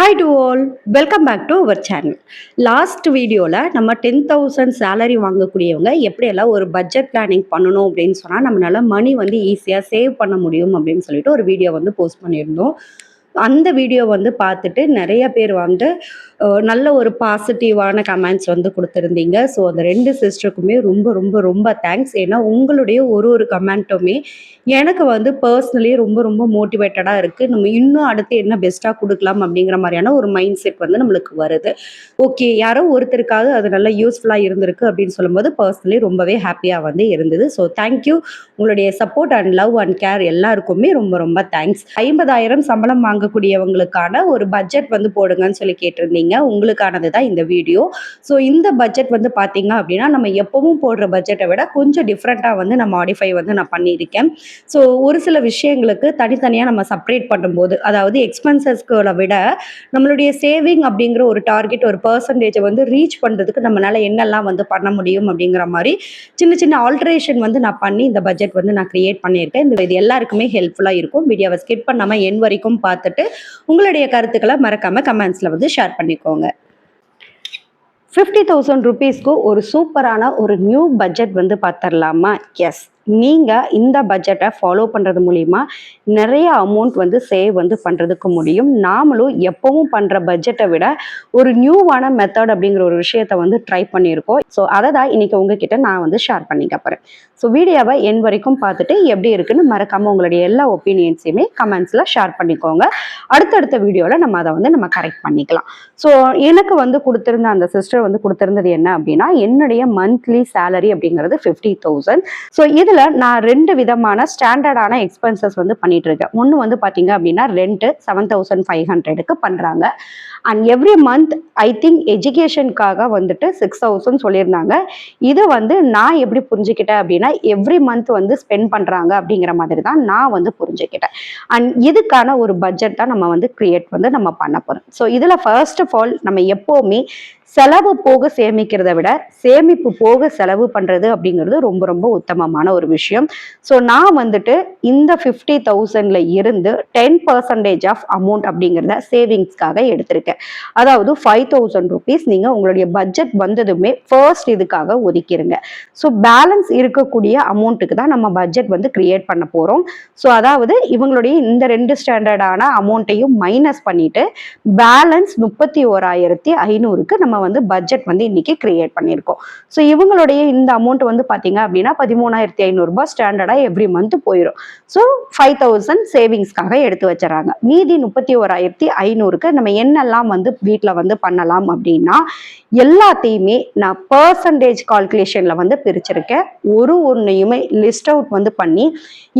Hi to all welcome back to our channel last வீடியோவில் நம்ம ten thousand salary வாங்கக்கூடியவங்க எப்படியெல்லாம் ஒரு பட்ஜெட் பிளானிங் பண்ணணும் அப்படின்னு சொன்னால் நம்மளால் மணி வந்து ஈஸியாக சேவ் பண்ண முடியும் அப்படின்னு சொல்லிட்டு ஒரு வீடியோ வந்து போஸ்ட் பண்ணியிருந்தோம். அந்த வீடியோ வந்து பார்த்துட்டு நிறைய பேர் வந்து நல்ல ஒரு பாசிட்டிவான கமெண்ட்ஸ் வந்து கொடுத்துருந்தீங்க. ஸோ அந்த ரெண்டு சிஸ்டருக்குமே ரொம்ப ரொம்ப ரொம்ப தேங்க்ஸ் ஏன்னா உங்களுடைய ஒரு ஒரு கமெண்ட்டுமே எனக்கு வந்து பர்சனலி ரொம்ப ரொம்ப மோட்டிவேட்டடாக இருக்குது நம்ம இன்னும் அடுத்து என்ன பெஸ்ட்டாக கொடுக்கலாம் அப்படிங்கிற மாதிரியான ஒரு மைண்ட் செட் வந்து நம்மளுக்கு வருது. ஓகே யாரோ ஒருத்தருக்காவது அது நல்லா யூஸ்ஃபுல்லாக இருந்திருக்கு அப்படின்னு சொல்லும்போது பர்சனலி ரொம்பவே ஹாப்பியாக வந்து இருந்தது. ஸோ தேங்க்யூ உங்களுடைய support and love and care எல்லாருக்குமே ரொம்ப ரொம்ப தேங்க்ஸ் ஐம்பதாயிரம் சம்பளம் வாங்கக்கூடியவங்களுக்கான ஒரு பட்ஜெட் வந்து போடுங்கன்னு சொல்லி கேட்டிருந்தீங்க. உங்களுக்கானது தான் இந்த வீடியோ ஸோ இந்த பட்ஜெட் வந்து பார்த்தீங்க அப்படின்னா நம்ம எப்பவும் போடுற பட்ஜெட்டை விட கொஞ்சம் டிஃப்ரெண்ட்டாக வந்து நான் மாடிஃபை வந்து நான் பண்ணியிருக்கேன். ஸோ ஒரு சில விஷயங்களுக்கு தனித்தனியாக நம்ம செப்பரேட் பண்ணும்போது அதாவது எக்ஸ்பென்சஸ்களை விட நம்மளுடைய சேவிங் அப்படிங்கிற ஒரு டார்கெட் ஒரு பர்சன்டேஜை வந்து ரீச் பண்ணுறதுக்கு நம்மளால என்னெல்லாம் வந்து பண்ண முடியும் அப்படிங்கிற மாதிரி சின்ன சின்ன ஆல்ட்ரேஷன் வந்து நான் பண்ணி இந்த பட்ஜெட் வந்து நான் கிரியேட் பண்ணியிருக்கேன். இந்த இது எல்லாருக்குமே ஹெல்ப்ஃபுல்லாக இருக்கும். வீடியோவை ஸ்கிப் பண்ணாமல் என் வரைக்கும் பார்த்து பார்த்துட்டு உங்களுடைய கருத்துக்களை மறக்காமல் கமெண்ட்ஸில் வந்து ஷேர் பண்ணிக்கோங்க. ஃபிஃப்டி தௌசண்ட் ருபீஸ்க்கு ஒரு சூப்பரான ஒரு நியூ பட்ஜெட் வந்து பார்த்துடலாமா எஸ் நீங்கள் இந்த பட்ஜெட்டை ஃபாலோ பண்ணுறது மூலிமா நிறைய அமௌண்ட் வந்து சேவ் வந்து பண்ணுறதுக்கு முடியும். நாமளும் எப்பவும் பண்ணுற பட்ஜெட்டை விட ஒரு நியூவான மெத்தட் அப்படிங்கிற ஒரு விஷயத்தை வந்து ட்ரை பண்ணியிருக்கோம். ஸோ அதை தான் இன்றைக்கி உங்ககிட்ட நான் வந்து ஷேர் பண்ணிக்க போகிறேன் ஸோ வீடியோவை என் வரைக்கும் பார்த்துட்டு எப்படி இருக்குன்னு மறக்காமல் உங்களுடைய எல்லா ஒப்பீனியன்ஸையுமே கமெண்ட்ஸில் ஷேர் பண்ணிக்கோங்க. அடுத்தடுத்த வீடியோவில் நம்ம அதை வந்து நம்ம கரெக்ட் பண்ணிக்கலாம். ஸோ எனக்கு வந்து கொடுத்துருந்த அந்த சிஸ்டர் வந்து கொடுத்துருந்தது என்ன அப்படின்னா என்னுடைய மந்த்லி சேலரி அப்படிங்கிறது ஃபிஃப்டி தௌசண்ட் ஸோ இதில் நான் ரெண்டு விதமான ஸ்டாண்டர்டான எக்ஸ்பென்சஸ் வந்து பண்ணிட்டு இருக்கேன் ஒன்று வந்து பார்த்தீங்க அப்படின்னா ரெண்ட்டு செவன் தௌசண்ட் ஃபைவ் ஹண்ட்ரடுக்கு பண்ணுறாங்க and every month I think எஜுகேஷனுக்காக வந்துட்டு சிக்ஸ் தௌசண்ட் சொல்லியிருந்தாங்க. இது வந்து நான் எப்படி புரிஞ்சுக்கிட்டேன் அப்படின்னா எவ்ரி மந்த் வந்து ஸ்பெண்ட் பண்ணுறாங்க அப்படிங்கிற மாதிரி தான் நான் வந்து புரிஞ்சுக்கிட்டேன். அண்ட் இதுக்கான ஒரு பட்ஜெட் தான் நம்ம வந்து கிரியேட் வந்து நம்ம பண்ண போகிறோம் ஸோ இதில் ஃபர்ஸ்ட் ஆஃப் ஆல் நம்ம எப்போவுமே செலவு போக சேமிக்கிறத விட சேமிப்பு போக செலவு பண்ணுறது அப்படிங்கிறது ரொம்ப ரொம்ப உத்தமமான ஒரு விஷயம். ஸோ நான் வந்துட்டு இந்த ஃபிஃப்டி தௌசண்டில் இருந்து டென் பர்சன்டேஜ் ஆஃப் அமௌண்ட் அப்படிங்கிறத சேவிங்ஸ்க்காக எடுத்திருக்கேன். அதாவது ஃபைவ் தௌசண்ட் ருபீஸ் நீங்கள் உங்களுடைய பட்ஜெட் வந்ததுமே ஃபர்ஸ்ட் இதுக்காக ஒதுக்கிருங்க. ஸோ பேலன்ஸ் இருக்கக்கூடிய அமௌண்ட்டுக்கு தான் நம்ம பட்ஜெட் வந்து கிரியேட் பண்ண போகிறோம் ஸோ அதாவது இவங்களுடைய இந்த ரெண்டு ஸ்டாண்டர்டான அமௌண்ட்டையும் மைனஸ் பண்ணிட்டு பேலன்ஸ் முப்பத்தி ஓராயிரத்தி ஐநூறுக்கு நம்ம வந்து பட்ஜெட் வந்து இன்னைக்கு கிரியேட் பண்ணியிருக்கோம். ஸோ இவங்களுடைய இந்த அமௌண்ட் வந்து பார்த்தீங்க அப்படின்னா பதிமூணாயிரத்தி ஐநூறுரூபா ஸ்டாண்டர்டாக எவ்ரி மந்த் போயிடும் ஸோ ஃபைவ் தௌசண்ட் சேவிங்ஸ்க்காக எடுத்து வச்சுறாங்க மீதி முப்பத்தி ஓராயிரத்தி ஐநூறுக்கு நம்ம என்னெல்லாம் வந்து வீட்டில் வந்து பண்ணலாம் அப்படின்னா எல்லாத்தையுமே நான் பர்சன்டேஜ் கால்குலேஷனில் வந்து பிரிச்சிருக்கேன். ஒரு ஒன்றையுமே லிஸ்ட் அவுட் வந்து பண்ணி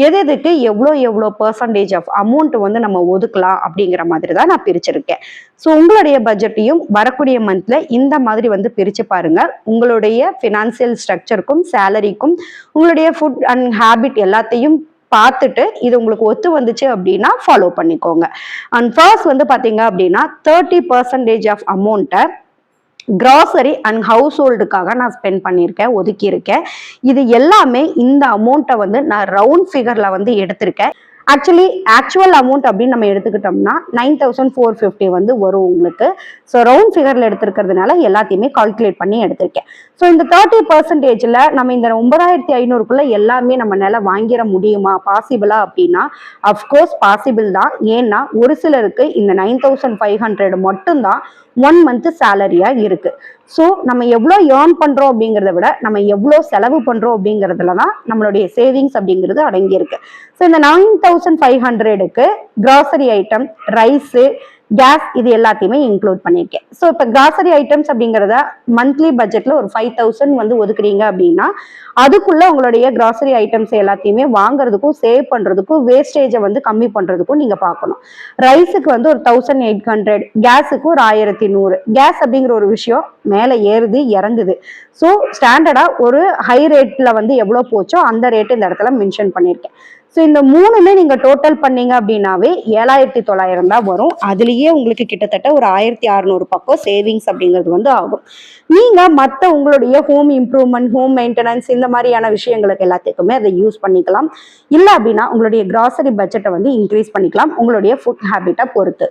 எது எதுக்கு எவ்வளோ எவ்வளோ பர்சன்டேஜ் ஆஃப் அமௌண்ட் வந்து நம்ம ஒதுக்கலாம் அப்படிங்கிற மாதிரி தான் நான் பிரிச்சிருக்கேன். ஸோ உங்களுடைய பட்ஜெட்டையும் வரக்கூடிய மந்தில் இந்த மாதிரி வந்து பிரிச்சு பாருங்க. உங்களுடைய ஃபினான்சியல் ஸ்ட்ரக்சருக்கும் சேலரிக்கும் உங்களுடைய ஃபுட் அண்ட் ஹேபிட் எல்லாத்தையும் பார்த்துட்டு இது உங்களுக்கு ஒத்து வந்துச்சு அப்படின்னா ஃபாலோ பண்ணிக்கோங்க. அண்ட் ஃபர்ஸ்ட் வந்து பார்த்தீங்க அப்படின்னா தேர்ட்டி பர்சன்டேஜ் ஆஃப் அமௌண்ட்டை கிராசரி அண்ட் ஹவுஸ் ஹோல்டுக்காக நான் ஸ்பெண்ட் பண்ணியிருக்கேன் ஒதுக்கியிருக்கேன். இது எல்லாமே இந்த அமௌண்ட்டை வந்து நான் ரவுண்ட் ஃபிகரில் வந்து எடுத்திருக்கேன். ஆக்சுவலி ஆக்சுவல் அமௌண்ட் அப்படின்னு நம்ம எடுத்துக்கிட்டோம்னா நைன் தௌசண்ட் ஃபோர் ஃபிஃப்டி வந்து வரும் உங்களுக்கு. ஸோ ரவுண்ட் ஃபிகரில் எடுத்துருக்கிறதுனால எல்லாத்தையுமே கால்குலேட் பண்ணி எடுத்திருக்கேன். ஸோ இந்த தேர்ட்டி பர்சன்டேஜில் நம்ம இந்த ஒன்பதாயிரத்தி ஐநூறுக்குள்ளே எல்லாமே நம்ம நில வாங்கிட முடியுமா? பாசிபிளா அப்படின்னா அஃப்கோர்ஸ் பாசிபிள் தான். ஏன்னா ஒரு சிலருக்கு இந்த நைன் தௌசண்ட் ஃபைவ் ஹண்ட்ரட் மட்டும்தான் ஒன் மந்த் சேலரியாக இருக்கு. ஸோ நம்ம எவ்வளோ ஏர்ன் பண்ணுறோம் அப்படிங்கிறத விட நம்ம எவ்வளோ செலவு பண்ணுறோம் அப்படிங்கிறதுல தான் நம்மளுடைய சேவிங்ஸ் அப்படிங்கிறது அடங்கியிருக்கு. ஸோ இந்த நைன் தௌசண்ட் ஃபைவ் ஹண்ட்ரடுக்கு கிராசரி ஐட்டம் ரைஸு கேஸ் இது எல்லாத்தையுமே இன்க்ளூட் பண்ணியிருக்கேன். ஸோ இப்போ கிராசரி ஐட்டம்ஸ் அப்படிங்கிறத மந்த்லி பட்ஜெட்டில் ஒரு ஃபைவ் தௌசண்ட் வந்து ஒதுக்குறீங்க அப்படின்னா அதுக்குள்ளே உங்களுடைய கிராசரி ஐட்டம்ஸ் எல்லாத்தையுமே வாங்குறதுக்கும் சேவ் பண்ணுறதுக்கும் வேஸ்டேஜை வந்து கம்மி பண்ணுறதுக்கும் நீங்கள் பார்க்கணும். ரைஸுக்கு வந்து ஒரு தௌசண்ட் எயிட் ஹண்ட்ரட் கேஸுக்கு ஒரு ஆயிரத்தி நூறு. கேஸ் அப்படிங்கிற ஒரு விஷயம் மேலே ஏறுது இறங்குது. ஸோ ஸ்டாண்டர்டாக ஒரு ஹை ரேட்டில் வந்து எவ்வளோ போச்சோ அந்த ரேட்டு இந்த இடத்துல மென்ஷன் பண்ணியிருக்கேன். ஸோ இந்த மூணுமே நீங்க டோட்டல் பண்ணீங்க அப்படின்னாவே ஏழாயிரத்தி தொள்ளாயிரம் தான் வரும். அதுலேயே உங்களுக்கு கிட்டத்தட்ட ஒரு ஆயிரத்தி அறநூறு பக்கம் சேவிங்ஸ் அப்படிங்கிறது வந்து ஆகும். நீங்க மற்ற உங்களுடைய ஹோம் இம்ப்ரூவ்மெண்ட் ஹோம் மெயின்டெனன்ஸ் இந்த மாதிரியான விஷயங்களுக்கு எல்லாத்துக்குமே அதை யூஸ் பண்ணிக்கலாம். இல்லை அப்படின்னா உங்களுடைய கிராசரி பட்ஜெட்டை வந்து இன்க்ரீஸ் பண்ணிக்கலாம். உங்களுடைய ஃபுட் ஹேபிட்டை பொறுத்து.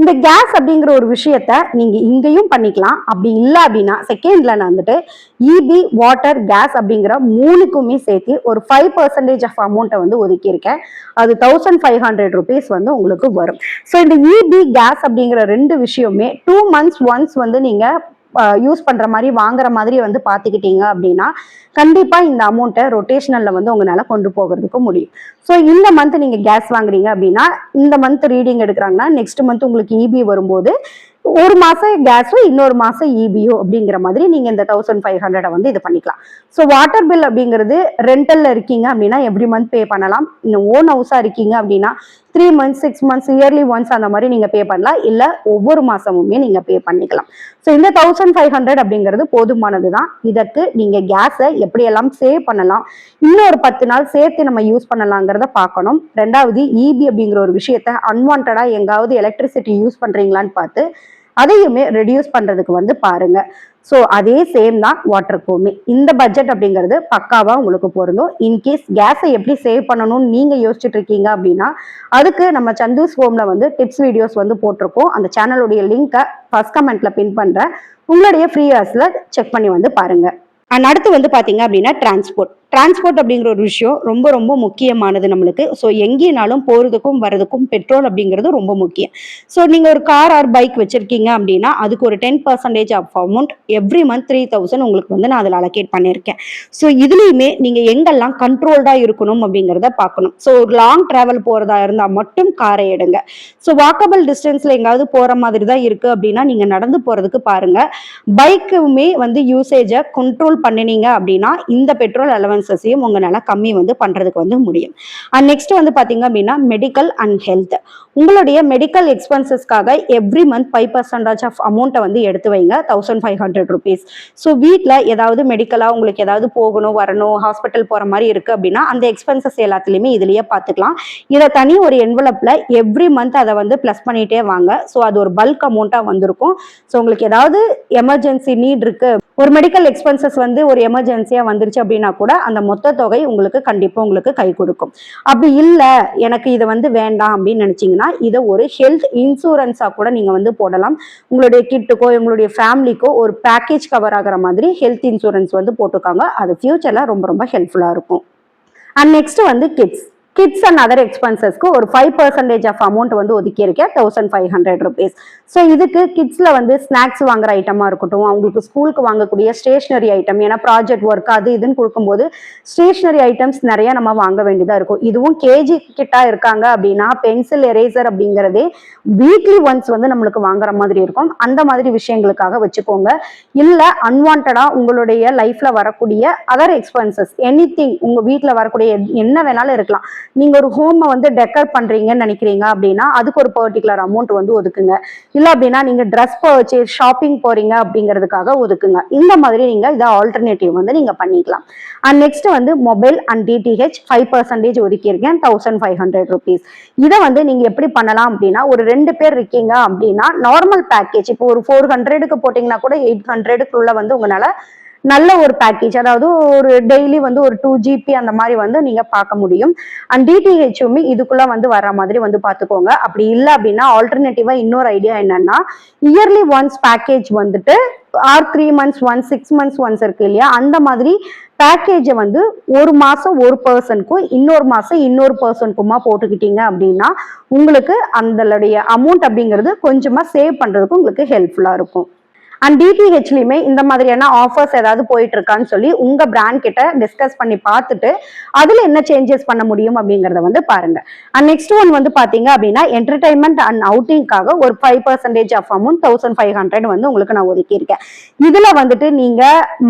இந்த கேஸ் அப்படிங்கிற ஒரு விஷயத்த நீங்க இங்கேயும் பண்ணிக்கலாம். அப்படி இல்லை அப்படின்னா செகண்ட்ல நான் வந்துட்டு இபி வாட்டர் கேஸ் அப்படிங்கிற மூணுக்குமே சேர்த்து ஒரு ஃபைவ் பர்சன்டேஜ் ஆஃப் அமௌண்ட்டை வந்து ஒதுக்கியிருக்கேன். அது தௌசண்ட் ஃபைவ் ஹண்ட்ரட் ருபீஸ் வந்து உங்களுக்கு வரும். ஸோ இந்த இபி கேஸ் அப்படிங்கிற ரெண்டு விஷயமே டூ மந்த்ஸ் ஒன்ஸ் வந்து நீங்க யூஸ் பண்ற மாதிரி வாங்குற மாதிரி வந்து பாத்துக்கிட்டீங்க அப்படின்னா கண்டிப்பா இந்த அமௌண்ட்டை ரொட்டேஷனல்ல வந்து உங்களால கொண்டு போகிறதுக்கு முடியும். ஸோ இந்த மந்த் நீங்க கேஸ் வாங்குறீங்க அப்படின்னா இந்த மந்த் ரீடிங் எடுக்கிறாங்கன்னா நெக்ஸ்ட் மந்த் உங்களுக்கு இபி வரும்போது ஒரு மாசம் கேஸும் இன்னொரு மாசம் இபியோ அப்படிங்கிற மாதிரி நீங்க இந்த தௌசண்ட் ஃபைவ் ஹண்ட்ரட வந்து இது பண்ணிக்கலாம். ஸோ வாட்டர் பில் அப்படிங்கிறது ரெண்டல்ல இருக்கீங்க அப்படின்னா எவ்ரி மந்த் பே பண்ணலாம். இன்னும் ஓன் ஹவுஸா இருக்கீங்க அப்படின்னா three months six months yearly once அந்த மாதிரி நீங்க பே பண்ணலாம். இல்ல ஒவ்வொரு மாசமுமே நீங்க பே பண்ணிக்கலாம். ஸோ இந்த தௌசண்ட் ஃபைவ் ஹண்ட்ரட் அப்படிங்கிறது போதுமானது தான் இதற்கு நீங்க கேஸை எப்படியெல்லாம் சேவ் பண்ணலாம் இன்னொரு பத்து நாள் சேர்த்து நம்ம யூஸ் பண்ணலாங்கிறத பார்க்கணும். ரெண்டாவது இபி அப்படிங்கிற ஒரு விஷயத்த அன்வான்டா எங்காவது எலக்ட்ரிசிட்டி யூஸ் பண்றீங்களான்னு பார்த்து அதையுமே ரெடியூஸ் பண்றதுக்கு வந்து பாருங்க. ஸோ அதே சேம் தான் வாட்டர் கோமே இந்த பட்ஜெட் அப்படிங்கிறது பக்காவாக உங்களுக்கு பொருந்தும். இன்கேஸ் கேஸை எப்படி சேவ் பண்ணணும்னு நீங்கள் யோசிச்சுட்டு இருக்கீங்க அப்படின்னா அதுக்கு நம்ம சந்தூஸ் ஹோமில் வந்து டிப்ஸ் வீடியோஸ் வந்து போட்டிருக்கோம். அந்த சேனலுடைய லிங்க்கை ஃபர்ஸ்ட் கமெண்ட்டில் பின் பண்ணுறேன் உங்களுடைய ஃப்ரீ ஹவர்ஸ்ல செக் பண்ணி வந்து பாருங்கள் அண்ட் அடுத்து வந்து பார்த்தீங்க அப்படின்னா டிரான்ஸ்போர்ட் டிரான்ஸ்போர்ட் அப்படிங்கிற ஒரு விஷயம் ரொம்ப ரொம்ப முக்கியமானது நம்மளுக்கு. ஸோ எங்கேனாலும் போகிறதுக்கும் வரதுக்கும் பெட்ரோல் அப்படிங்கிறது ரொம்ப முக்கியம். ஸோ நீங்கள் ஒரு கார் ஆர் பைக் வச்சுருக்கீங்க அப்படின்னா அதுக்கு ஒரு ten percentage of amount every month three thousand உங்களுக்கு வந்து நான் அதில் அலோகேட் பண்ணியிருக்கேன். ஸோ இதுலேயுமே நீங்கள் எங்கெல்லாம் கண்ட்ரோல்டாக இருக்கணும் அப்படிங்கிறத பார்க்கணும். ஸோ ஒரு லாங் ட்ராவல் போகிறதா இருந்தால் மட்டும் காரை எடுங்க. ஸோ வாக்கபிள் டிஸ்டன்ஸில் எங்காவது போகிற மாதிரி தான் இருக்குது அப்படின்னா நீங்கள் நடந்து போகிறதுக்கு பாருங்கள் பைக்குமே வந்து யூசேஜை கண்ட்ரோல் பண்ணினீங்க அப்படின்னா இந்த பெட்ரோல் அலவன்சஸையும் உங்களால் கம்மி வந்து பண்ணுறதுக்கு வந்து முடியும். அண்ட் நெக்ஸ்ட் வந்து பார்த்தீங்க அப்படின்னா மெடிக்கல் அண்ட் ஹெல்த் உங்களுடைய medical எக்ஸ்பென்சஸ்க்காக every month five percentage of அமௌண்ட்டை வந்து எடுத்து வைங்க. Thousand five hundred rupees so வீட்டில் ஏதாவது மெடிக்கலாக உங்களுக்கு ஏதாவது போகணும் வரணும் ஹாஸ்பிட்டல் போகிற மாதிரி இருக்குது அப்படின்னா அந்த எக்ஸ்பென்சஸ் எல்லாத்துலேயுமே இதுலேயே பார்த்துக்கலாம் இதை தனி ஒரு என்வலப்பில் எவ்ரி மந்த் அதை வந்து ப்ளஸ் பண்ணிகிட்டே வாங்க. ஸோ அது ஒரு பல்க் அமௌண்ட்டாக வந்திருக்கும். ஸோ உங்களுக்கு ஏதாவது எமர்ஜென்சி நீட் இருக்கு. ஒரு மெடிக்கல் எக்ஸ்பென்சஸ் வந்து ஒரு எமர்ஜென்சியா வந்துருச்சு அப்படின்னா கூட அந்த மொத்த தொகை உங்களுக்கு கண்டிப்பாக உங்களுக்கு கை கொடுக்கும். அப்படி இல்லை எனக்கு இது வந்து வேண்டாம் அப்படின்னு நினச்சிங்கன்னா இதை ஒரு ஹெல்த் இன்சூரன்ஸாக கூட நீங்கள் வந்து போடலாம். உங்களுடைய கிட்டுக்கோ உங்களுடைய ஃபேமிலிக்கோ ஒரு பேக்கேஜ் கவர் ஆகிற மாதிரி ஹெல்த் இன்சூரன்ஸ் வந்து போட்டிருக்காங்க. அது ஃப்யூச்சரில் ரொம்ப ரொம்ப ஹெல்ப்ஃபுல்லாக இருக்கும். அண்ட் நெக்ஸ்ட் வந்து கிட்ஸ் கிட்ஸ் அண்ட் அதர் எக்ஸ்பென்சஸ்க்கு ஒரு ஃபைவ் பர்சன்டேஜ் ஆஃப் அமௌண்ட் வந்து ஒதுக்கியிருக்கேன் thousand five hundred rupees so இதுக்கு கிட்ஸில் வந்து ஸ்நாக்ஸ் வாங்குற ஐட்டமாக இருக்கட்டும் அவங்களுக்கு ஸ்கூலுக்கு வாங்கக்கூடிய ஸ்டேஷ்னரி ஐட்டம் ஏன்னா ப்ராஜெக்ட் ஒர்க் அது இதுன்னு கொடுக்கும்போது ஸ்டேஷ்னரி ஐட்டம்ஸ் நிறைய நம்ம வாங்க வேண்டியதாக இருக்கும். இதுவும் கேஜி கிட்டா இருக்காங்க அப்படின்னா பென்சில் எரேசர் அப்படிங்கிறதே வீக்லி ஒன்ஸ் வந்து நம்மளுக்கு வாங்குற மாதிரி இருக்கும். அந்த மாதிரி விஷயங்களுக்காக வச்சுக்கோங்க. இல்லை அன்வான்டாக உங்களுடைய லைஃப்பில் வரக்கூடிய அதர் எக்ஸ்பென்சஸ் எனி திங் உங்கள் வீட்டில் வரக்கூடிய என்ன வேணாலும் இருக்கலாம். நீங்க ஒரு ஹோமை வந்து டெக்கர் பண்றீங்கன்னு நினைக்கிறீங்க அப்படின்னா அதுக்கு ஒரு பர்டிகுலர் அமௌண்ட் வந்து ஒதுக்குங்க. இல்ல அப்படின்னா நீங்க ட்ரெஸ் பர்ச்சேஸ் ஷாப்பிங் போறீங்க அப்படிங்கிறதுக்காக ஒதுக்குங்க. இந்த மாதிரி நீங்க இதை ஆல்டர்னேட்டிவ் வந்து நீங்க பண்ணிக்கலாம். அண்ட் நெக்ஸ்ட் வந்து mobile and DTH five percentage ஒதுக்கியிருக்கேன் thousand five hundred rupees இதை வந்து நீங்க எப்படி பண்ணலாம் அப்படின்னா ஒரு ரெண்டு பேர் இருக்கீங்க அப்படின்னா நார்மல் பேக்கேஜ் இப்போ ஒரு ஃபோர் ஹண்ட்ரடுக்கு போட்டிங்கன்னா கூட எயிட் ஹண்ட்ரடுக்குள்ள வந்து உங்களால நல்ல ஒரு பேக்கேஜ் அதாவது ஒரு டெய்லி வந்து ஒரு டூ ஜிபி அந்த மாதிரி வந்து நீங்க பார்க்க முடியும். அண்ட் டிடிஹெச்சுமே இதுக்குள்ள வந்து வர மாதிரி வந்து பார்த்துக்கோங்க. அப்படி இல்லை அப்படின்னா ஆல்டர்னேட்டிவா இன்னொரு ஐடியா என்னன்னா இயர்லி ஒன்ஸ் பேக்கேஜ் வந்துட்டு or three months once six months once இருக்கு இல்லையா? அந்த மாதிரி பேக்கேஜை வந்து ஒரு மாசம் ஒரு பர்சனுக்கும் இன்னொரு மாசம் இன்னொரு பர்சனுக்குமா போட்டுக்கிட்டீங்க அப்படின்னா உங்களுக்கு அந்தளுடைய அமௌண்ட் அப்படிங்கிறது கொஞ்சமா சேவ் பண்றதுக்கு உங்களுக்கு ஹெல்ப்ஃபுல்லா இருக்கும். அண்ட் டிடிஹெச்லையுமே இந்த மாதிரியான ஆஃபர்ஸ் ஏதாவது போயிட்டு இருக்கான்னு சொல்லி உங்க பிராண்ட் கிட்ட டிஸ்கஸ் பண்ணி பார்த்துட்டு அதுல என்ன சேஞ்சஸ் பண்ண முடியும் அப்படிங்கறத வந்து பாருங்க. அண்ட் நெக்ஸ்ட் ஒன் வந்து பாத்தீங்க அப்படின்னா என்டர்டைன்மெண்ட் அண்ட் அவுட்டிங்காக ஒரு five percentage of amount thousand five hundred வந்து உங்களுக்கு நான் ஒதுக்கியிருக்கேன் இதுல வந்துட்டு நீங்க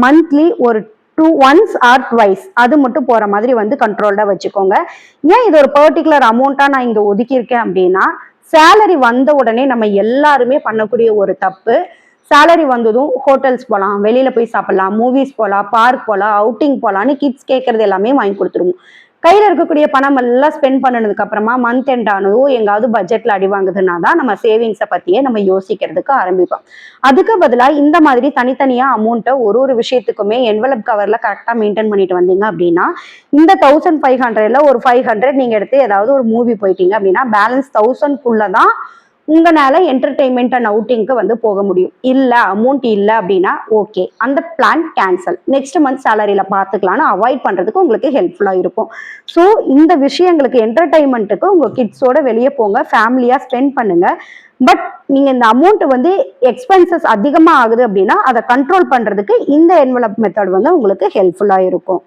மந்த்லி ஒரு டூ ஒன்ஸ் ஆர் ட்வைஸ் அது மட்டும் போற மாதிரி வந்து கண்ட்ரோல்டா வச்சுக்கோங்க. ஏன் இது ஒரு பர்டிகுலர் அமௌண்ட்டா நான் இங்க ஒதுக்கியிருக்கேன் அப்படின்னா சேலரி வந்த உடனே நம்ம எல்லாருமே பண்ணக்கூடிய ஒரு தப்பு சேலரி வந்ததும் ஹோட்டல்ஸ் போகலாம் வெளியில போய் சாப்பிடலாம் மூவிஸ் போகலாம் பார்க் போகலாம் அவுட்டிங் போகலான்னு கிட்ஸ் கேட்கறது எல்லாமே வாங்கி கொடுத்துருவோம். கையில் இருக்கக்கூடிய பணம் எல்லாம் ஸ்பெண்ட் பண்ணதுக்கு அப்புறமா மந்த் எண்ட் ஆனதோ எங்காவது பட்ஜெட்ல அடி வாங்குதுன்னா தான் நம்ம சேவிங்ஸை பத்தியே நம்ம யோசிக்கிறதுக்கு ஆரம்பிப்போம். அதுக்கு பதிலாக இந்த மாதிரி தனித்தனியா அமௌண்ட்டை ஒரு ஒரு விஷயத்துக்குமே என்வலப் கவர்ல கரெக்டாக மெயின்டைன் பண்ணிட்டு வந்தீங்க அப்படின்னா இந்த தௌசண்ட் ஃபைவ் ஹண்ட்ரட்ல ஒரு ஃபைவ் ஹண்ட்ரட் நீங்க எடுத்து ஏதாவது ஒரு மூவி போயிட்டீங்க அப்படின்னா பேலன்ஸ் தௌசண்ட்குள்ள தான் உங்களால என்டர்டைன்மெண்ட் அண்ட் அவுட்டிங்க்கு வந்து போக முடியும். இல்ல அமௌண்ட் இல்ல அப்படின்னா ஓகே அந்த பிளான் கேன்சல் நெக்ஸ்ட் மந்த் சேலரியில பார்த்துக்கலாம்னு அவாய்ட் பண்றதுக்கு உங்களுக்கு ஹெல்ப்ஃபுல்லா இருக்கும். ஸோ இந்த விஷயங்களுக்கு என்டர்டைன்மெண்ட்டுக்கு உங்க கிட்ஸோட வெளியே போங்க ஃபேமிலியா ஸ்பெண்ட் பண்ணுங்க. பட் நீங்க இந்த அமௌண்ட் வந்து எக்ஸ்பென்சஸ் அதிகமா ஆகுது அப்படின்னா அதை கண்ட்ரோல் பண்றதுக்கு இந்த என்வலப் மெத்தட் வந்து உங்களுக்கு ஹெல்ப்ஃபுல்லா இருக்கும்.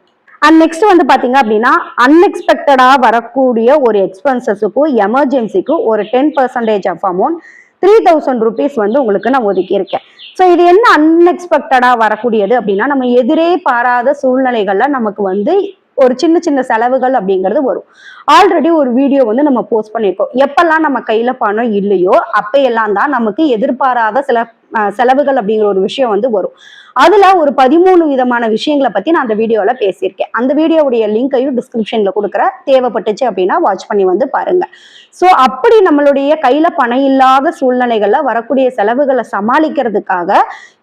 அண்ட் நெக்ஸ்ட் வந்து பாத்தீங்க அப்படின்னா அன்எக்ஸ்பெக்டடா வரக்கூடிய ஒரு எக்ஸ்பென்சஸுக்கும் எமர்ஜென்சிக்கும் ஒரு ten percentage of amount three thousand rupees வந்து உங்களுக்கு நான் ஒதுக்கியிருக்கேன் ஸோ இது என்ன அன்எக்ஸ்பெக்டடா வரக்கூடியது அப்படின்னா நம்ம எதிரே பாராத சூழ்நிலைகள்ல நமக்கு வந்து ஒரு சின்ன சின்ன செலவுகள் அப்படிங்கிறது வரும். ஆல்ரெடி ஒரு வீடியோ வந்து நம்ம போஸ்ட் பண்ணியிருக்கோம். எப்பெல்லாம் நம்ம கையில பணம் இல்லையோ அப்பையெல்லாம் தான் நமக்கு எதிர்பாராத சில செலவுகள் அப்படிங்கிற ஒரு விஷயம் வந்து வரும். அதுல ஒரு பதிமூணு விதமான விஷயங்களை பத்தி நான் அந்த வீடியோல பேசியிருக்கேன். அந்த வீடியோவுடைய லிங்கையும் டிஸ்கிரிப்ஷன்ல கொடுக்குற தேவைப்பட்டுச்சு அப்படின்னா வாட்ச் பண்ணி வந்து பாருங்க. ஸோ அப்படி நம்மளுடைய கையில பணம் இல்லாத சூழ்நிலைகள்ல வரக்கூடிய செலவுகளை சமாளிக்கிறதுக்காக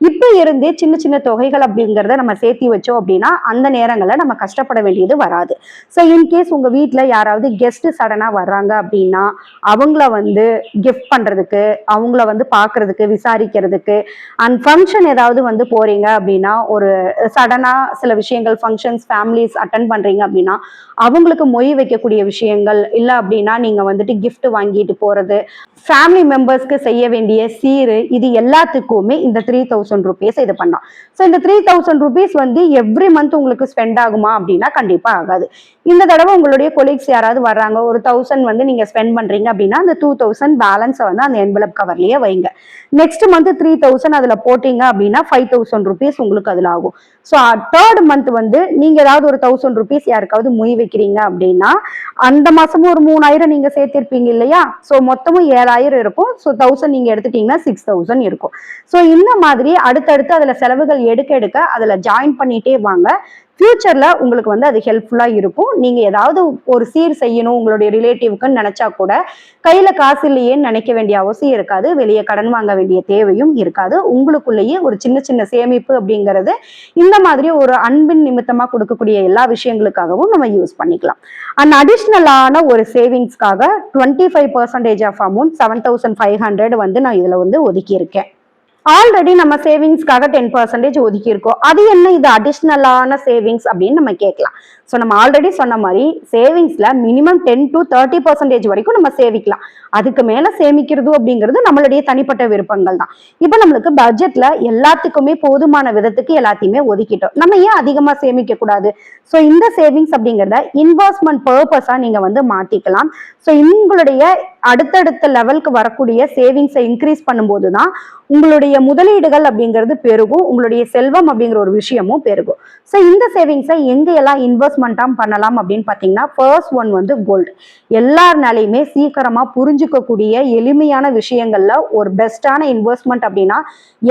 இப்ப இருந்தே சின்ன சின்ன தொகைகள் அப்படிங்கிறத நம்ம சேர்த்தி வச்சோம் அப்படின்னா அந்த நேரங்களில் நம்ம கஷ்டப்பட வேண்டியது வராது. ஸோ இன்கேஸ் உங்க வீட்டில் யாராவது கெஸ்ட் சடனா வர்றாங்க அப்படின்னா அவங்கள வந்து கிஃப்ட் பண்றதுக்கு அவங்கள வந்து பாக்குறதுக்கு விசாரிக்கிறதுக்கு அண்ட் ஃபங்க்ஷன் ஏதாவது வந்து போறீங்க அப்படின்னா ஒரு சடனாக சில விஷயங்கள் ஃபங்க்ஷன்ஸ் ஃபேமிலிஸ் அட்டன் பண்றீங்க அப்படின்னா அவங்களுக்கு மொய் வைக்கக்கூடிய விஷயங்கள் இல்லை அப்படின்னா நீங்க வந்துட்டு கிஃப்ட் வாங்கிட்டு போறது. ஃபேமிலி மெம்பர்ஸ்க்கு செய்ய வேண்டிய சீரு இது எல்லாத்துக்குமே இந்த த்ரீ தௌசண்ட் ருபீஸ் இது பண்ணலாம். ஸோ இந்த த்ரீ தௌசண்ட் ருபீஸ் வந்து எவ்ரி மந்த் உங்களுக்கு ஸ்பெண்ட் ஆகுமா அப்படின்னா கண்டிப்பா ஆகாது. இந்த தடவை உங்களுடைய கொலீக்ஸ் யாராவது வர்றாங்க ஒரு தௌசண்ட் வந்து நீங்க ஸ்பெண்ட் பண்றீங்க அப்படின்னா அந்த டூ தௌசண்ட் பேலன்ஸை வந்து அந்த என்வலப் கவர்லயே வைங்க. நெக்ஸ்ட் மந்த் த்ரீ தௌசண்ட் அதுல போட்டீங்க அப்படின்னா ஃபைவ் தௌசண்ட் ருபீஸ் உங்களுக்கு அதுல ஆகும். ஸோ தேர்ட் மந்த் வந்து நீங்க ஏதாவது ஒரு தௌசண்ட் ருபீஸ் யாருக்காவது மொய் வைக்கிறீங்க அப்படின்னா அந்த மாசமும் ஒரு மூணாயிரம் நீங்க சேர்த்திருப்பீங்க இல்லையா? ஸோ மொத்தமும் ஏழாயிரம் இருக்கும். ஸோ தௌசண்ட் நீங்க எடுத்துட்டீங்கன்னா சிக்ஸ் தௌசண்ட் இருக்கும். ஸோ இந்த மாதிரி அடுத்தடுத்து அதுல செலவுகள் எடுக்க எடுக்க அதுல ஜாயின் பண்ணிட்டே வாங்க. ஃபியூச்சர்ல உங்களுக்கு வந்து அது ஹெல்ப்ஃபுல்லா இருக்கும். நீங்க ஏதாவது ஒரு சீர் செய்யணும் உங்களுடைய ரிலேட்டிவ்க்குன்னு நினைச்சா கூட கையில காசு இல்லையேன்னு நினைக்க வேண்டிய அவசியம் இருக்காது. வெளியே கடன் வாங்க வேண்டிய தேவையும் இருக்காது. உங்களுக்குள்ளேயே ஒரு சின்ன சின்ன சேமிப்பு அப்படிங்கிறது இந்த மாதிரி ஒரு அன்பின் நிமித்தமா கொடுக்கக்கூடிய எல்லா விஷயங்களுக்காகவும் நம்ம யூஸ் பண்ணிக்கலாம். அண்ட் அடிஷ்னலான ஒரு சேவிங்ஸ்க்காக twenty five percentage of amount seven thousand five hundred வந்து நான் இதுல வந்து ஒதுக்கி இருக்கேன் ஆல்ரெடி நம்ம சேவிங்ஸ்க்காக டென் பர்சன்டேஜ் ஒதுக்கியிருக்கோம். அது என்ன? இது அடிஷ்னலான சேவிங்ஸ் அப்படின்னு நம்ம கேட்கலாம். ஸோ நம்ம ஆல்ரெடி சொன்ன மாதிரி சேவிங்ஸ்ல minimum ten to thirty percentage வரைக்கும் நம்ம சேவிக்கலாம் அதுக்கு மேல சேமிக்கிறது அப்படிங்கிறது நம்மளுடைய தனிப்பட்ட விருப்பங்கள் தான். இப்போ நம்மளுக்கு பட்ஜெட்ல எல்லாத்துக்குமே போதுமான விதத்துக்கு எல்லாத்தையுமே ஒதுக்கிட்டோம். நம்ம ஏன் அதிகமா சேமிக்க கூடாது? ஸோ இந்த சேவிங்ஸ் அப்படிங்கிறத இன்வெஸ்ட்மெண்ட் பர்பஸாக நீங்க வந்து மாத்திக்கலாம். ஸோ உங்களுடைய அடுத்தடுத்த லெவலுக்கு வரக்கூடிய சேவிங்ஸை இன்க்ரீஸ் பண்ணும்போது தான் உங்களுடைய முதலீடுகள் அப்படிங்கிறது பெருகும் உங்களுடைய செல்வம் அப்படிங்கிற ஒரு விஷயமும் பெருகும். ஸோ இந்த சேவிங்ஸை எங்கெல்லாம் இன்வெஸ்ட்மெண்ட்டாக பண்ணலாம் அப்படின்னு பார்த்தீங்கன்னா ஃபர்ஸ்ட் ஒன் வந்து கோல்டு எல்லாருனாலையுமே சீக்கிரமாக புரிஞ்சுக்கக்கூடிய எளிமையான விஷயங்களில் ஒரு பெஸ்டான இன்வெஸ்ட்மெண்ட் அப்படின்னா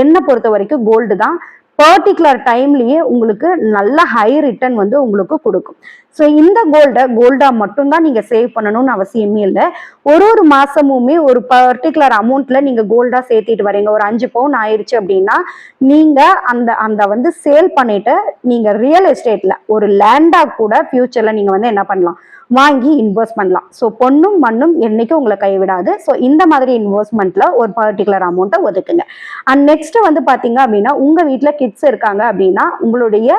என்னை பொறுத்த வரைக்கும் கோல்டு தான். பர்டிகுலர் டைம்லயே உங்களுக்கு நல்ல ஹை ரிட்டர்ன் வந்து உங்களுக்கு கொடுக்கும். ஸோ இந்த கோல்டை கோல்டாக மட்டும்தான் நீங்கள் சேவ் பண்ணணும்னு அவசியமே இல்லை. ஒரு ஒரு மாதமுமே ஒரு பர்டிகுலர் அமௌண்ட்டில் நீங்கள் கோல்டாக சேர்த்திட்டு வரீங்க. ஒரு அஞ்சு பவுன் ஆயிடுச்சு அப்படின்னா நீங்கள் அந்த அந்த வந்து சேல் பண்ணிவிட்டு நீங்கள் ரியல் எஸ்டேட்டில் ஒரு லேண்டாக கூட ஃப்யூச்சரில் நீங்கள் வந்து என்ன பண்ணலாம்? வாங்கி இன்வெஸ்ட் பண்ணலாம். ஸோ பொண்ணும் மண்ணும் என்றைக்கும் உங்களை கைவிடாது. ஸோ இந்த மாதிரி இன்வெஸ்ட்மெண்ட்டில் ஒரு பர்டிகுலர் அமௌண்ட்டை ஒதுக்குங்க. அண்ட் நெக்ஸ்ட்டு வந்து பார்த்தீங்க அப்படின்னா உங்கள் வீட்டில் கிட்ஸ் இருக்காங்க அப்படின்னா உங்களுடைய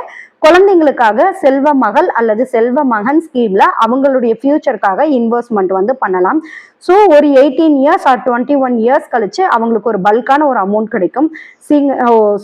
குழந்தைங்களுக்காக செல்வ மகள் அல்லது செல்வ மகன் ஸ்கீம்ல அவங்களுடைய ஃபியூச்சருக்காக இன்வெஸ்ட்மெண்ட் வந்து பண்ணலாம். ஸோ ஒரு eighteen years or twenty one years கழிச்சு அவங்களுக்கு ஒரு பல்கான ஒரு அமௌண்ட் கிடைக்கும்.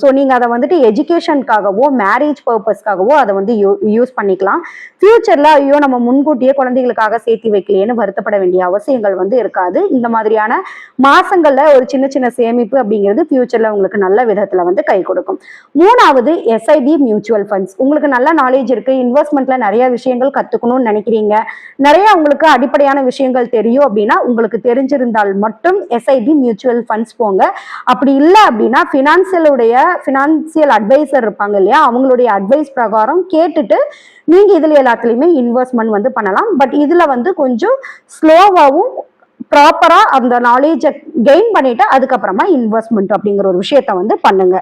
ஸோ நீங்க அதை வந்துட்டு எஜுகேஷனுக்காகவோ மேரேஜ் பர்பஸ்க்காகவோ அதை வந்து யூஸ் பண்ணிக்கலாம். ஃபியூச்சர்ல ஐயோ நம்ம முன்கூட்டியே குழந்தைகளுக்காக சேர்த்து வைக்கலையேன்னு வருத்தப்பட வேண்டிய அவசியங்கள் வந்து இருக்காது. இந்த மாதிரியான மாசங்கள்ல ஒரு சின்ன சின்ன சேமிப்பு அப்படிங்கிறது ஃபியூச்சர்ல உங்களுக்கு நல்ல விதத்துல வந்து கை கொடுக்கும். மூணாவது எஸ்ஐபி மியூச்சுவல் ஃபண்ட்ஸ் உங்களுக்கு நல்ல நாலேஜ் இருக்கு இன்வெஸ்ட்மெண்ட்ல நிறைய விஷயங்கள் கத்துக்கணும்னு நினைக்கிறீங்க. நிறைய உங்களுக்கு அடிப்படையான விஷயங்கள் தெரியும் அப்படின்னா உங்களுக்கு தெரிஞ்சிருந்தால் மட்டும் எஸ்ஐபி மியூச்சுவல் ஃபண்ட்ஸ் போங்க. அப்படி இல்லை அப்படின்னா ஃபினான்சியலுடைய ஃபினான்சியல் அட்வைசர் இருப்பாங்க இல்லையா அவங்களுடைய அட்வைஸ் பிரகாரம் கேட்டுட்டு நீங்க இதுல எல்லாத்துலயுமே இன்வெஸ்ட்மெண்ட் வந்து பண்ணலாம். பட் இதுல வந்து கொஞ்சம் ஸ்லோவாகவும் ப்ராப்பரா அந்த நாலேஜை கெயின் பண்ணிட்டு அதுக்கப்புறமா இன்வெஸ்ட்மெண்ட் அப்படிங்கிற ஒரு விஷயத்த வந்து பண்ணுங்க.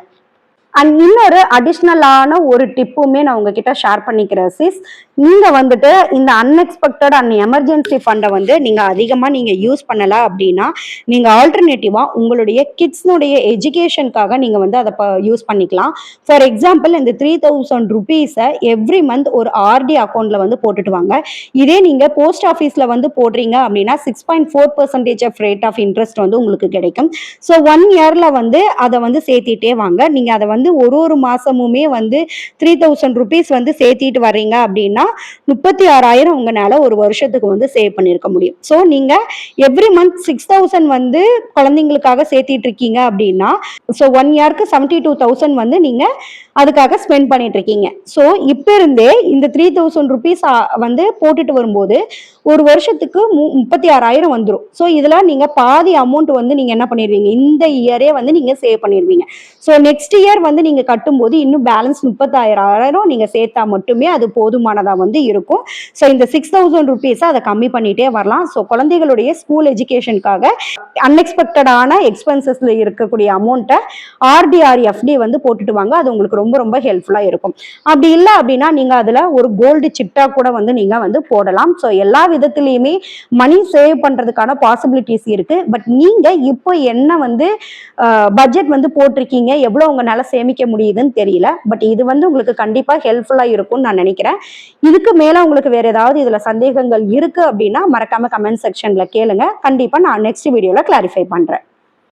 அண்ட் இன்னொரு அடிஷ்னலான ஒரு டிப்புமே நான் உங்ககிட்ட ஷேர் பண்ணிக்கிறேன் சிஸ் நீங்க வந்துட்டு இந்த அன்எக்ஸ்பெக்டட் அண்ட் எமர்ஜென்சி ஃபண்டை வந்து நீங்க அதிகமா நீங்க யூஸ் பண்ணல அப்படின்னா நீங்க ஆல்டர்னேட்டிவா உங்களுடைய கிட்ஸ்னுடைய எஜுகேஷனுக்காக நீங்க வந்து அதை யூஸ் பண்ணிக்கலாம். ஃபார் எக்ஸாம்பிள் இந்த த்ரீ தௌசண்ட் ருபீஸை எவ்ரி மந்த் ஒரு ஆர்டி அக்கௌண்ட்ல வந்து போட்டுட்டு வாங்க. இதே நீங்க போஸ்ட் ஆஃபீஸ்ல வந்து போடுறீங்க அப்படின்னா six point four percentage of rate of interest வந்து உங்களுக்கு கிடைக்கும். ஸோ ஒன் இயர்ல வந்து அதை வந்து சேர்த்திட்டே வாங்க. நீங்க அதை வந்து ஒரு ஒரு மாசமுமே வந்து த்ரீ தௌசண்ட் ருபீஸ் வந்து சேர்த்திட்டு வர்றீங்க அப்படின்னா முப்பத்தி ஆறாயிரம் உங்களால ஒரு வருஷத்துக்கு வந்து சேவ் பண்ணியிருக்க முடியும். ஸோ நீங்க எவ்ரி மந்த் சிக்ஸ் தௌசண்ட் வந்து குழந்தைங்களுக்காக சேர்த்திட்டு இருக்கீங்க அப்படின்னா ஸோ ஒன் இயர்க்கு செவன்டி டூ தௌசண்ட் வந்து நீங்க அதுக்காக ஸ்பெண்ட் பண்ணிட்டு இருக்கீங்க ஸோ இப்போ இருந்தே இந்த த்ரீ தௌசண்ட் ருபீஸ் வந்து போட்டுட்டு வரும்போது ஒரு வருஷத்துக்கு மு- முப்பத்தி ஆறாயிரம் வந்துடும் ஸோ இதில் நீங்கள் பாதி அமௌண்ட் வந்து நீங்கள் என்ன பண்ணிடுவீங்க இந்த இயரே வந்து நீங்கள் சேவ் பண்ணிடுவீங்க ஸோ நெக்ஸ்ட் இயர் வந்து நீங்கள் கட்டும்போது இன்னும் பேலன்ஸ் முப்பத்தாயிரம் நீங்கள் சேர்த்தா மட்டுமே அது போதுமானதாக வந்து இருக்கும். ஸோ இந்த சிக்ஸ் தௌசண்ட் ருபீஸை அதை கம்மி பண்ணிட்டே வரலாம். ஸோ குழந்தைகளுடைய ஸ்கூல் எஜுகேஷனுக்காக அன்எக்ஸ்பெக்டடான எக்ஸ்பென்சஸ்ல இருக்கக்கூடிய அமௌண்ட்டை ஆர்டிஆர் எஃப்டி வந்து போட்டுட்டு வாங்க. அது உங்களுக்கு ரொம்ப ரொம்ப ஹெல்ப்ஃபுல்லாக இருக்கும். அப்படி இல்லை அப்படின்னா நீங்கள் அதில் ஒரு கோல்டு சிட்டா கூட வந்து நீங்கள் வந்து போடலாம். ஸோ எல்லா விதத்துலையுமே மணி சேவ் பண்ணுறதுக்கான பாசிபிலிட்டிஸ் இருக்குது பட் நீங்கள் இப்போ என்ன வந்து பட்ஜெட் வந்து போட்டிருக்கீங்க? எவ்வளோ உங்களால் சேமிக்க முடியுதுன்னு தெரியல. பட் இது வந்து உங்களுக்கு கண்டிப்பாக ஹெல்ப்ஃபுல்லாக இருக்கும்னு நான் நினைக்கிறேன். இதுக்கு மேலே உங்களுக்கு வேறு ஏதாவது இதில் சந்தேகங்கள் இருக்குது அப்படின்னா மறக்காமல் கமெண்ட் செக்ஷனில் கேளுங்க. கண்டிப்பாக நான் நெக்ஸ்ட் வீடியோவில் கிளாரிஃபை பண்ணுறேன்